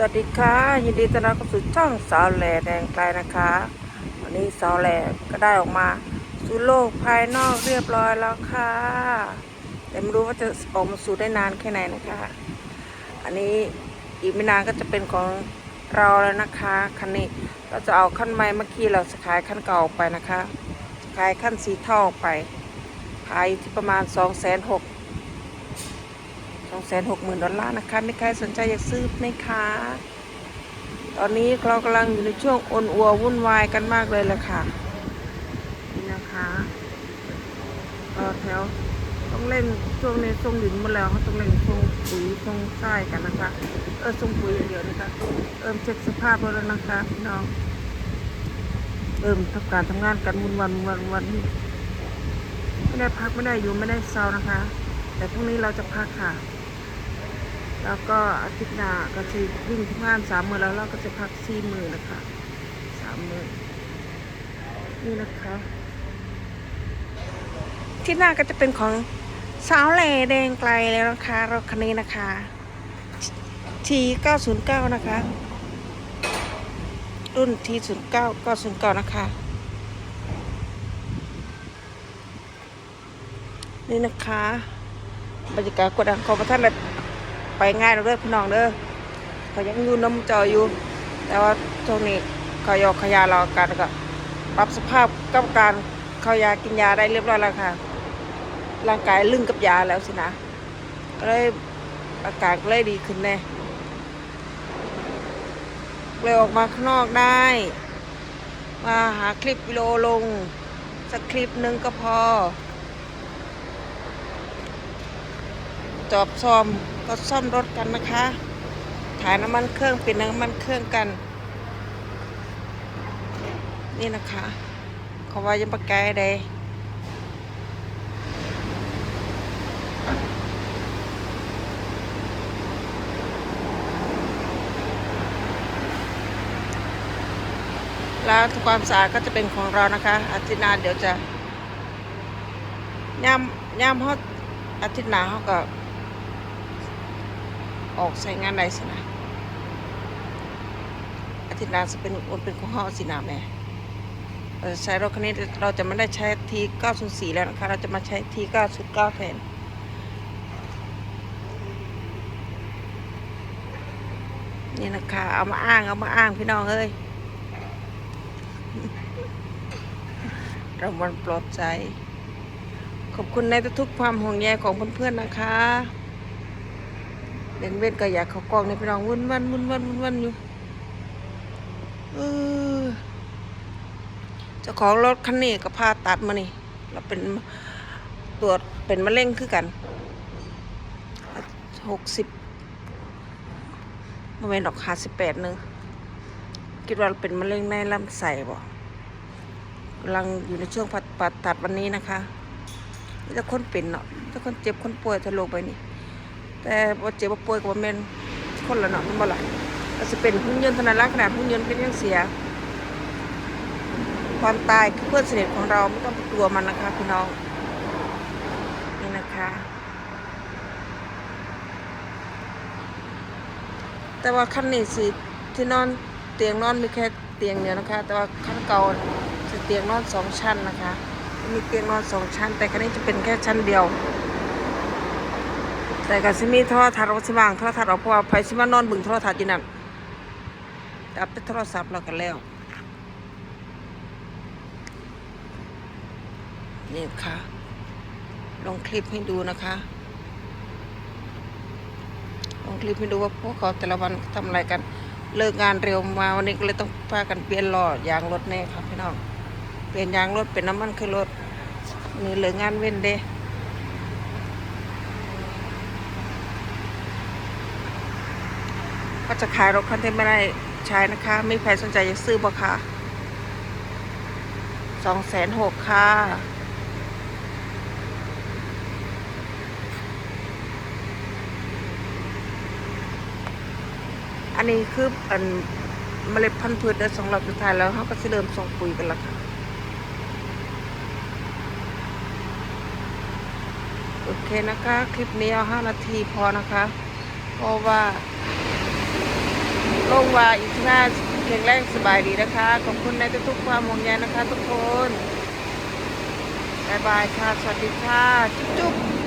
สวัสดีค่ะ ยินดีต้อนรับเข้าสู่ช่องสาวแหล่แดงไกลนะคะ วันนี้สาวแหล่ก็ได้ออกมาสู่โลกภายนอกเรียบร้อยแล้วค่ะ แต่ไม่รู้ว่าจะออกมาสู่ได้นานแค่ไหนนะคะ อันนี้อีกไม่นานก็จะเป็นของเราแล้วนะคะคันนี้เราจะเอาขั้นใหม่เมื่อกี้เราจะขายขั้นเก่าออกไปนะคะขายขั้นสีเท่าออกไปขายที่ประมาณ2 6 0 0 0ส องแสนหกหมื่นดอลลาร์นะคะ ไม่ใครสนใจอยากซื้อไหมคะ ตอนนี้เรากำลังอยู่ในช่วงอนอัววุ่นวายกันมากเลยแหละค่ะ นี่นะคะต่อแถวต้องเล่นช่วงในช่วงดินหมดแล้วต้องเล่นช่วงปุ๋ยช่วงทรายกันนะคะ เออช่วงปุ๋ยอย่างเดียวนะคะเริ่มเช็คสภาพแล้วนะคะพี่น้องเริ่มทำการทำงานกันวันวันวันวันไม่ได้พักไม่ได้อยู่ไม่ได้เศร้านะคะ แต่พรุ่งนี้เราจะพักค่ะ แล้วก็อาทิตย์หน้าก็จะวิ่งทำงานสามมือแล้วเราก็จะพักสี่มือนะคะสามมือนี่นะคะที่หน้าก็จะเป็นของสาวแหล่แดงไกลแล้วนะคะรถคันนี้นะคะที909นย์เก้านะคะ รุ่นที09 909นย์เก้านะคะนี่นะคะ บรรยากาศกดดันของประท่านเลย ไปง่ายเราเด้อพี่น้องเด้อเขายังอยู่น้ำจออยู่ แต่ว่าช่วงนี้เขายอกขยาเราการก็ปรับสภาพกับการเข้ายากินยาได้เรียบร้อยแล้วค่ะ ร่างกายลึงกับยาแล้วสินะก็เลยอาการก็เลยดีขึ้นแน่เลยออกมาข้างนอกได้ มาหาคลิปวิดีโอลงสักคลิปหนึ่งก็พอ จอบซ่อมก็ซ่อมรถกันนะคะถ่ายน้ำมันเครื่องเปลี่ยนน้ำมันเครื่องกัน นี่นะคะเขาว่ายังปะแกใดแล้วความสะอาดก็จะเป็นของเรานะคะ อาทิตย์หน้าเดี๋ยวจะย่ำย่ำฮอดอาทิตย์หน้าเขาก็ ออกใช้งานได้สินะอาทิตย์หน้าจะเป็นอนเป็นของเฮาสินะแม่เราใช้รถคันนี้เราจะไม่ได้ใช้ที904แล้วนะคะ เราจะมาใช้ที909แทนนี่นะคะ เอามาอ้าง เอามาอ้างพี่น้องเอ้ยรางวัลปลอบใจ ขอบคุณในทุกความห่วงใยของเพื่อนๆนะคะ เด่นเว้นก็อยากเขากล้องในพี่น้องวุ่นวันวุ่นวันวุ่นวันอยู่เออเจ้าของรถคันนี้ก็พาตัดมานี่เราเป็นตรวจเป็นมะเร็งคือกันหกสิบมาเป็นดอกหาสิบแปดหนึ่งคิดว่าเป็นมะเร็งในลำไส้บ่กำลังอยู่ในช่วงผ่าผ่าตัดวันนี้นะคะมีแต่คนเป็นเนาะมีแต่คนเจ็บคนป่วยทะลุไปนี่ แต่บ่เจ็บบ่ป่วยก็บ่แม่นคนละเนาะมันบ่ละก็สิเป็นหุ่นยนต์เท่านั้นละขนาดหุ่นยนต์ก็ยังเสีย ความตายคือเพื่อนสนิทของเราไม่ต้องกลัวมันนะคะพี่น้องนี่นะคะ แต่ว่าขั้นนี้สิที่นอนเตียงนอนมีแค่เตียงเดียวนะคะ แต่ว่าขั้นเก่าจะเตียงนอนสองชั้นนะคะ มีเตียงนอนสองชั้น แต่คันนี้จะเป็นแค่ชั้นเดียว แต่ก็สิมีโทรทัศน์เอาสิวางโทรทัศน์เอาเพราะว่าไผสิมานอนบึงโทรทัศน์อยู่นั่นจับแต่โทรศัพท์แล้วกันแล้ว นี่ค่ะ ลงคลิปให้ดูนะคะ ลงคลิปให้ดูว่าพวกเขาแต่ละวันทำอะไรกัน เลิกงานเร็วมาวันนี้ก็เลยต้องพากันเปลี่ยนล้อยางรถแน่ครับพี่น้อง เปลี่ยนยางรถเป็นน้ำมันคือรถนนี้เหลืองานเว้นเด้ ก็จะขายรถคันที่ไม่ได้ใช้นะคะ ไม่ใครสนใจจะซื้อบ่คะสองแสนหกค่ะ อันนี้คืออันเมล็ดพันธุ์พืชได้สองรอบสุดท้ายแล้วเขาก็จะเริ่มส่งปุ๋ยกันแล้วค่ะโอเคนะคะ คลิปนี้เอาห้านาทีพอนะคะ เพราะว่า ลงว่าอีกหน้าแข็งแรงสบายดีนะคะ ขอบคุณในทุกๆความห่วงใยนะคะ ทุกคนบายบายค่ะ สวัสดีค่ะ จุ๊บ